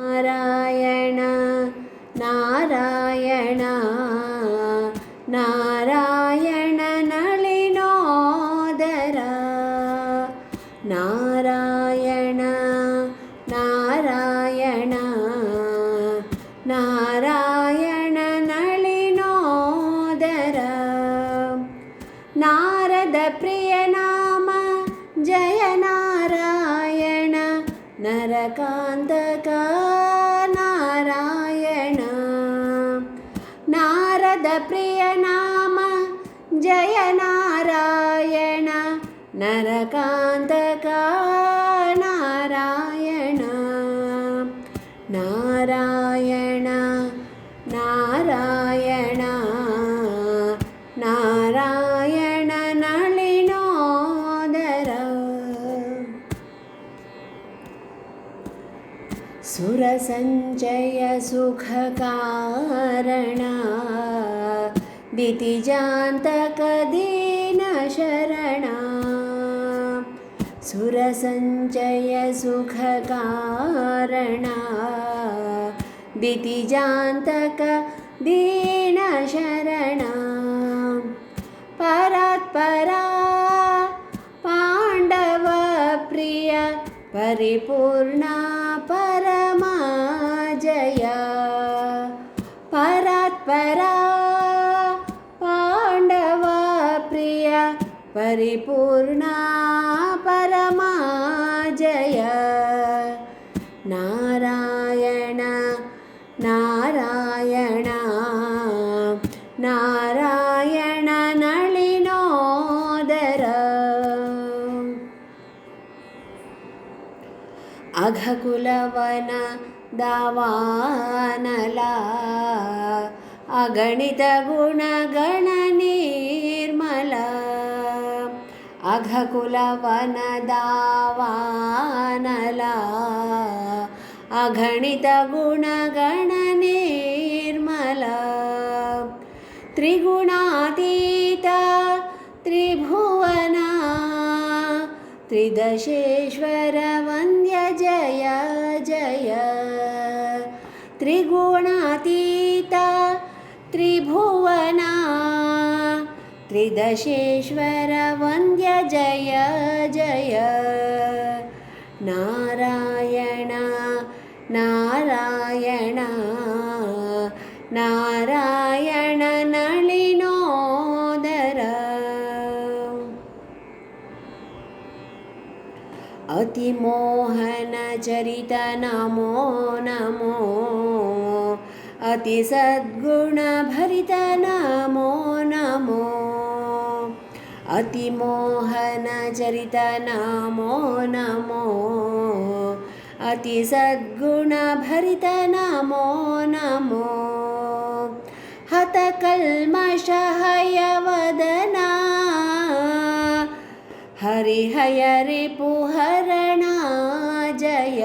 Narayana Narayana Narayana नलिनोदर Narayana Narayana Narayana नलिनोदर नारदप्रियनाम Jai Narayana नरकान्तका नारदप्रियनाम Jai Narayana. नरकान्तका Narayana. Narayana. Narayana Narayana नलिनोदर। सुरसञ्जय सुखकारण दितिजान्तकदीनशरण सुरसञ्जय सुखकारण दितिजान्तक दीनशरण परात्परा पाण्डवप्रिय परिपूर्णा Parma Jai परात्परा परिपूर्णा Parma Jai. Narayana Narayana Narayana नलिनोदर। अघकुलवन दावानला अगणितगुणगणनिर्मल अघकुलवन दावानला अगणितगुणगणनिर्मल Trigunatita त्रिभुवना त्रिदशेश्वर वन्द्य Jai Jai Trigunatita त्रिभुवना त्रिदशेश्वर वन्द्य Jai Jai Narayana Narayana Narayana नलिनोदर अतिमोहनचरित Namo Namo अतिसद्गुणभरित Namo Namo अतिमोहनचरित NaMo. NaMo अतिसद्गुणभरित NaMo. NaMo हतकल्मषहयवदना हरिहयरिपुहरणा Jai.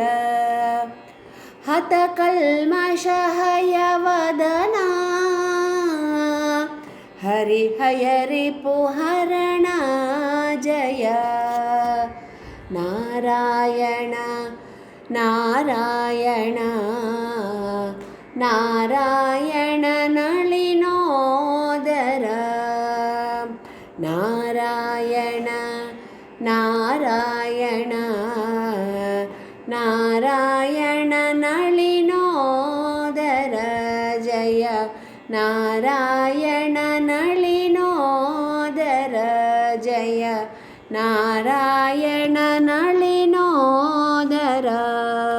हतकल्मषहयवदना हरिहयरिपुहरणा Jai Narayana Narayana Narayana नलिनोदर Narayana Narayana Narayana नलिनोदर Jai Narayana Jai